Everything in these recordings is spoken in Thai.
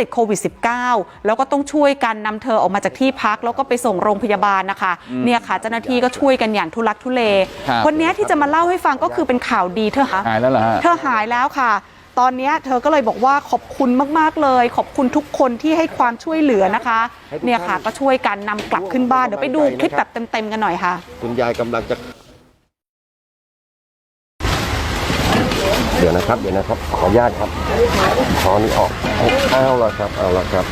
ติดโควิด -19 แล้วก็ต้องช่วยกันนำเธอออกมาจากที่พักแล้วก็ไปส่งโรงพยาบาลนะคะเนี่ยค่ะเจ้าหน้าที่ก็ช่วยกันอย่างทุลักทุเลครับวันนี้ที่จะมาเล่าให้ฟังก็คือเป็นข่าวดีเธอหาหายแล้วเหรอฮะเธอหายแล้วค่ะ ตอนนี้เธอก็เลยบอกว่าขอบคุณมาก ๆ เลย ขอบคุณทุกคนที่ให้ความช่วยเหลือนะคะ เนี่ยค่ะก็ช่วยกันนำกลับขึ้นบ้านเดี๋ยวไปดูคลิปแบบเต็มๆกันหน่อยค่ะ คุณยายกำลังจะ เดี๋ยวนะครับ เดี๋ยวนะครับ ขออนุญาตครับขอนี้ออกเอาละครับ เอาละครับ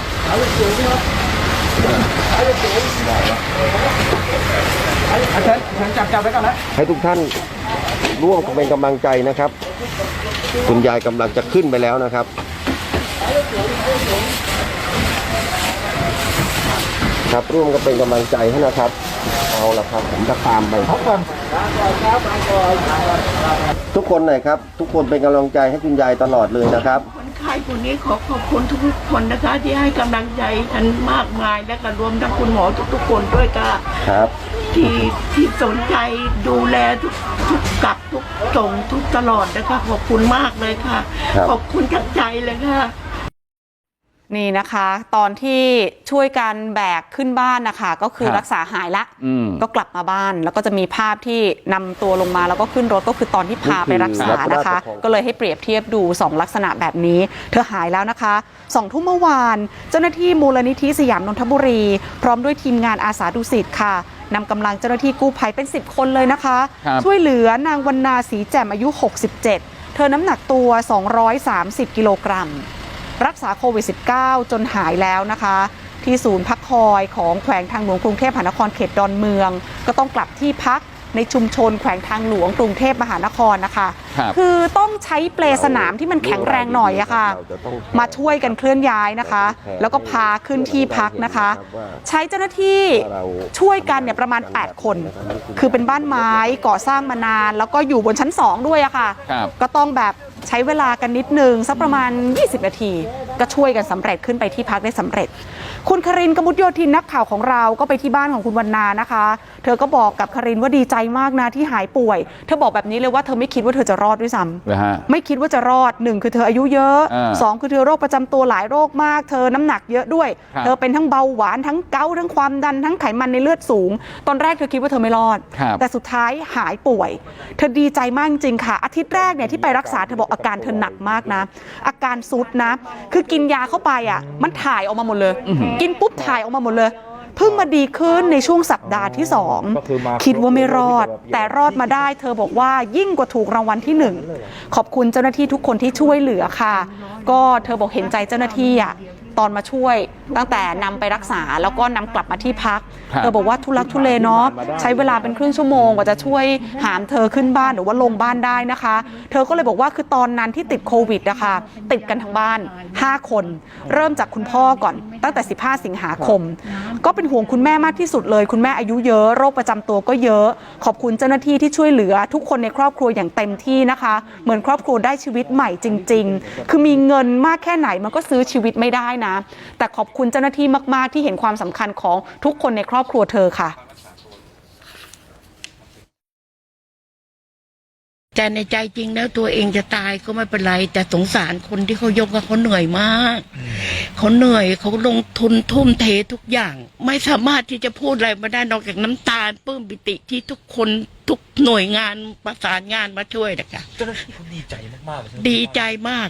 ให้ทุกท่านร่วมเป็นกำลังใจนะครับ คุณยายกำลังจะขึ้นไปแล้วนะครับ ครับ ร่วมกันเป็นกำลังใจให้นะครับ เอาละครับผมจะตามไปทุกคนหน่อยครับ ทุกคนเป็นกำลังใจให้คุณยายตลอดเลยนะครับ คนไข้คนนี้ขอขอบคุณทุกๆคนนะคะ ที่ให้กำลังใจฉันมากมายและก็รวมทั้งคุณหมอทุกๆคนด้วยค่ะครับ ที่ที่สนใจดูแลทุกทุกกลับทุกส่งทุกตลอดนะคะขอบคุณมากเลยค่ะ ครับ ขอบคุณจากใจเลยค่ะ นี่นะคะตอนที่ช่วยกันแบกขึ้นบ้านนะคะก็คือครับรักษาหายละอืมก็กลับมาบ้านแล้วก็จะมีภาพที่นำตัวลงมาแล้วก็ขึ้นรถก็คือตอนที่พาไปรักษานะคะ ก็เลยให้เปรียบเทียบดู 2 ลักษณะแบบนี้ เธอหายแล้วนะคะสองทุ่มเมื่อวาน เจ้าหน้าที่มูลนิธิสยามนนทบุรี พร้อมด้วยทีมงานอาสาดุสิตค่ะนำกำลังเจ้าหน้าที่กู้ภัยเป็น 10 คนเลยนะคะครับช่วยเหลือนางวรรณาศรีแจ่มอายุ 67 เธอน้ำหนักตัว 230 กิโลกรัม รักษาโควิด -19 จนหายแล้วนะคะ ที่ศูนย์พักคอยของแขวงทางหลวงกรุงเทพมหานครเขตดอนเมือง ก็ต้องกลับที่พักในชุมชนแขวงทางหลวงกรุงเทพมหานครนะคะครับอต้องใช้เปลสนามที่มันแข็งแรงหน่อยอะค่ะ มาช่วยกันเคลื่อนย้ายนะคะ แล้วก็พาขึ้นที่พักนะคะ ใช้เจ้าหน้าที่ช่วยกันเนี่ยประมาณ 8 คน คือเป็นบ้านไม้ก่อสร้างมานาน แล้วก็อยู่บนชั้น 2 ด้วยอะค่ะครับก็ต้องแบบ ใช้เวลากันนิดนึงสักประมาณ 20 นาที ก็ช่วยกันสำเร็จขึ้นไปที่พักได้สำเร็จ คุณครินกมุตโยธินนักข่าวของเราก็ไปที่บ้านของคุณวันนานะคะ เธอก็บอกกับครินว่าดีใจมากนะที่หายป่วย เธอบอกแบบนี้เลยว่าเธอไม่คิดว่าเธอจะรอดด้วยซ้ำเลยฮะไม่คิดว่าจะรอดหนึ่งคือเธออายุเยอะอ่าสองคือเธอโรคประจำตัวหลายโรคมาก เธอน้ำหนักเยอะด้วยครับเธอเป็นทั้งเบาหวานทั้งเกาต์ทั้งความดันทั้งไขมันในเลือดสูง ตอนแรกเธอคิดว่าเธอไม่รอดครับแต่สุดท้ายหายป่วย เธอดีใจมากจริงค่ะ อาทิตย์แรกเนี่ยที่ไปรักษาเธอบอกอาการเธอหนักมากนะ อาการซุดนะคือกินยาเข้าไปอะมันถ่ายออกมาหมดเลย กินปุ๊บถ่ายออกมาหมดเลยเพิ่งมาดีขึ้นในช่วงสัปดาห์ที่สองคิดว่าไม่รอด แต่รอดมาได้เธอบอกว่ายิ่งกว่าถูกรางวัลที่หนึ่งขอบคุณเจ้าหน้าที่ทุกคนที่ช่วยเหลือค่ะ ก็เธอบอกเห็นใจเจ้าหน้าที่อะ ตอนมาช่วย ตั้งแต่นำไปรักษาแล้วก็นำกลับมาที่พักครับเธอบอกว่าทุลักทุเลเนาะใช้เวลาเป็นครึ่งชั่วโมงกว่าจะช่วยหามเธอขึ้นบ้านหรือว่าลงบ้านได้นะคะ เธอก็เลยบอกว่าคือตอนนั้นที่ติดโควิดนะคะติดกันทั้งบ้าน 5 คน เริ่มจากคุณพ่อก่อน ตั้งแต่ 15 สิงหาคม ก็เป็นห่วงคุณแม่มากที่สุดเลย คุณแม่อายุเยอะโรคประจำตัวก็เยอะ ขอบคุณเจ้าหน้าที่ที่ช่วยเหลือทุกคนในครอบครัวอย่างเต็มที่นะคะ เหมือนครอบครัวได้ชีวิตใหม่จริง ๆ คือมีเงินมากแค่ไหนมันก็ซื้อชีวิตไม่ได้นะแต่ขอบคุณเจ้าหน้าที่มากๆที่เห็นความสำคัญของทุกคนในครอบครัวเธอค่ะแต่ในใจจริงแล้วตัวเองจะตายก็ไม่เป็นไร แต่สงสารคนที่เขายกว่าเขาเหนื่อยมากเขาเหนื่อยเขาลงทุนทุ่มเททุกอย่าง ไม่สามารถที่จะพูดอะไรมาได้นอกจากน้ำตาลปลื้มปิติที่ทุกคนทุกหน่วยงานประสานงานมาช่วยนะคะเจ้าหน้าที่เขาดีใจมากๆเลยใช่ไหมดีใจมาก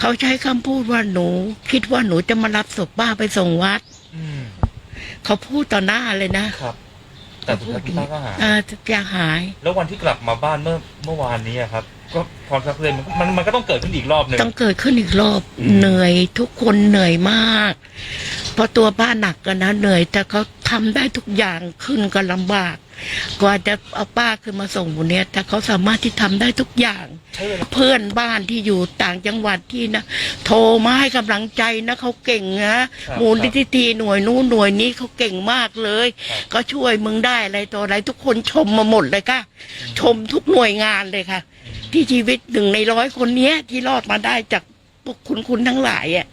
เขาใช้คำพูดว่าหนู คิดว่าหนูจะมารับศพป้าไปส่งวัด อืมเขาพูดต่อหน้าเลยนะครับ แต่สุดท้ายพี่ป้าก็หายอ่าจะหาย แล้ววันที่กลับมาบ้านเมื่อเมื่อวานนี้อะครับ ก็ความสะเพลินมันมันมันก็ต้องเกิดขึ้นอีกรอบหนึ่ง ต้องเกิดขึ้นอีกรอบ อืม เหนื่อยทุกคนเหนื่อยมาก เพราะตัวป้าหนักกันนะเหนื่อย แต่เขาทำได้ทุกอย่างขึ้นก็ลำบาก กว่าจะเอาป้าขึ้นมาส่งวันเนี้ยแต่เขาสามารถที่ทำได้ทุกอย่างใช้เวลาเพื่อนบ้านที่อยู่ต่างจังหวัดที่นะ โทรมาให้กำลังใจนะเขาเก่งนะมูลนิธิหน่วยนู้นหน่วยนี้เขาเก่งมากเลย ก็ช่วยมึงได้อะไรตัวอะไร ทุกคนชมมาหมดเลยค่ะ ชมทุกหน่วยงานเลยค่ะ ที่ชีวิตหนึ่งในร้อยคนเนี้ยที่รอดมาได้จากพวกคุณคุณทั้งหลายอะ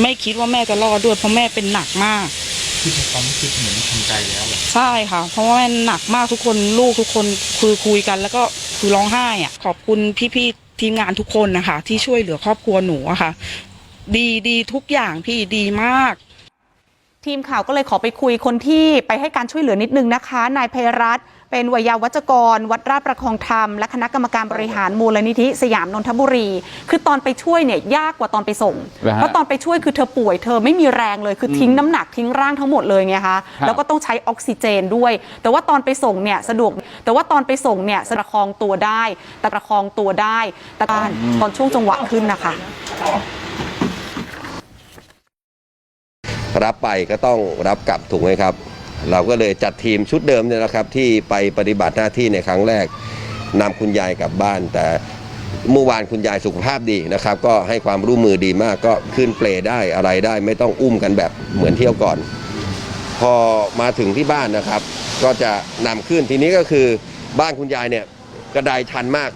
ไม่คิดว่าแม่จะรอดด้วยเพราะแม่เป็นหนักมากคือมีความรู้สึกเหมือนทำใจแล้วเหรอใช่ค่ะ เพราะว่าแม่หนักมากทุกคนลูกทุกคนคือคุยกัน แล้วก็คือร้องไห้อะขอบคุณพี่ๆทีมงานทุกคนนะคะ ที่ช่วยเหลือครอบครัวหนูอะค่ะ ดีดีทุกอย่างพี่ดีมาก ทีมข่าวก็เลยขอไปคุยคนที่ไปให้การช่วยเหลือนิดนึงนะคะนายเพรัตน์เป็นวัยาวัจกร วัดราชประคองธรรมและคณะกรรมการบริหารมูลนิธิสยามนนทบุรี คือตอนไปช่วยเนี่ยยากกว่าตอนไปส่งเหรอฮะเพราะตอนไปช่วยคือเธอป่วยเธอไม่มีแรงเลยคือทิ้งน้ำหนักทิ้งร่างทั้งหมดเลยไงคะครับแล้วก็ต้องใช้ออกซิเจนด้วย แต่ว่าตอนไปส่งเนี่ยสะดวก แต่ว่าตอนไปส่งเนี่ยประคองตัวได้แต่ประคองตัวได้แต่ตอนตอนช่วงจังหวะขึ้นนะคะ รับไปก็ต้องรับกลับถูกไหมครับ เราก็เลยจัดทีมชุดเดิมเนี่ยนะครับ ที่ไปปฏิบัติหน้าที่ในครั้งแรกนำคุณยายกลับบ้าน แต่เมื่อวานคุณยายสุขภาพดีนะครับ ก็ให้ความร่วมมือดีมากก็ขึ้นเปลได้อะไรได้ ไม่ต้องอุ้มกันแบบเหมือนเที่ยวก่อน พอมาถึงที่บ้านนะครับ ก็จะนำขึ้นทีนี้ก็คือบ้านคุณยายเนี่ยกระไดชันมาก